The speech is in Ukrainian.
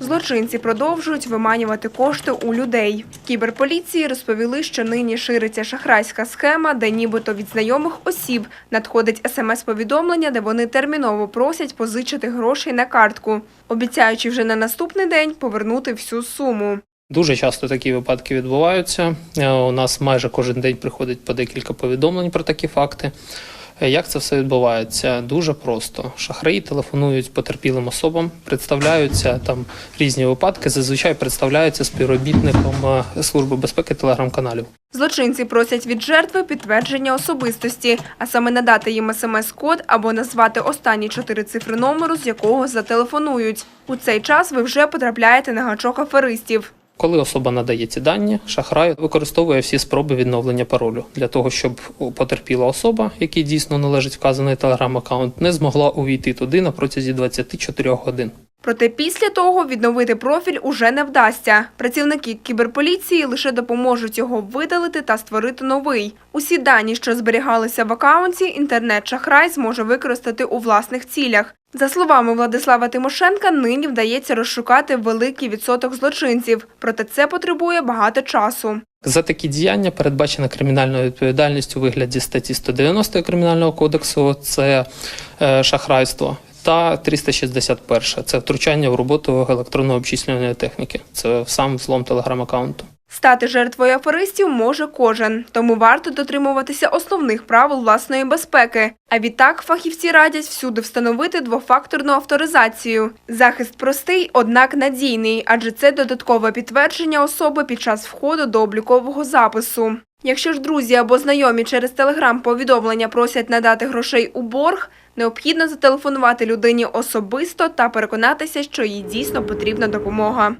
Злочинці продовжують виманювати кошти у людей. Кіберполіції розповіли, що нині шириться шахрайська схема, де нібито від знайомих осіб надходить смс-повідомлення, де вони терміново просять позичити грошей на картку, обіцяючи вже на наступний день повернути всю суму. Дуже часто такі випадки відбуваються. Е, У нас майже кожен день приходить по декілька повідомлень про такі факти. Е, Як це все відбувається? Дуже просто. Шахраї телефонують потерпілим особам, представляються там різні випадки. Зазвичай представляються співробітником е, Служби безпеки телеграм-каналів. Злочинці просять від жертви підтвердження особистості, а саме надати їм смс-код або назвати останні чотири цифри номеру, з якого зателефонують. У цей час ви вже потрапляєте на гачок аферистів. Коли особа надає ці дані, шахрай використовує всі спроби відновлення паролю для того, щоб потерпіла особа, якій дійсно належить вказаний телеграм-аккаунт, не змогла увійти туди на протязі 24 годин. Проте після того відновити профіль уже не вдасться. Працівники кіберполіції лише допоможуть його видалити та створити новий. Усі дані, що зберігалися в акаунті, інтернет-шахрай зможе використати у власних цілях. За словами Владислава Тимошенка, нині вдається розшукати великий відсоток злочинців, проте це потребує багато часу. За такі діяння передбачена кримінальна відповідальність у вигляді статті 190 Кримінального кодексу це е, шахрайство. Та 361 це втручання в роботу електронно обчислювальної техніки. Це сам взлом телеграм-аккаунту. Стати жертвою аферистів може кожен, тому варто дотримуватися основних правил власної безпеки. А відтак фахівці радять всюди встановити двофакторну авторизацію. Захист простий, однак надійний, адже це додаткове підтвердження особи під час входу до облікового запису. Якщо ж друзі або знайомі через телеграм повідомлення просять надати грошей у борг, необхідно зателефонувати людині особисто та переконатися, що їй дійсно потрібна допомога.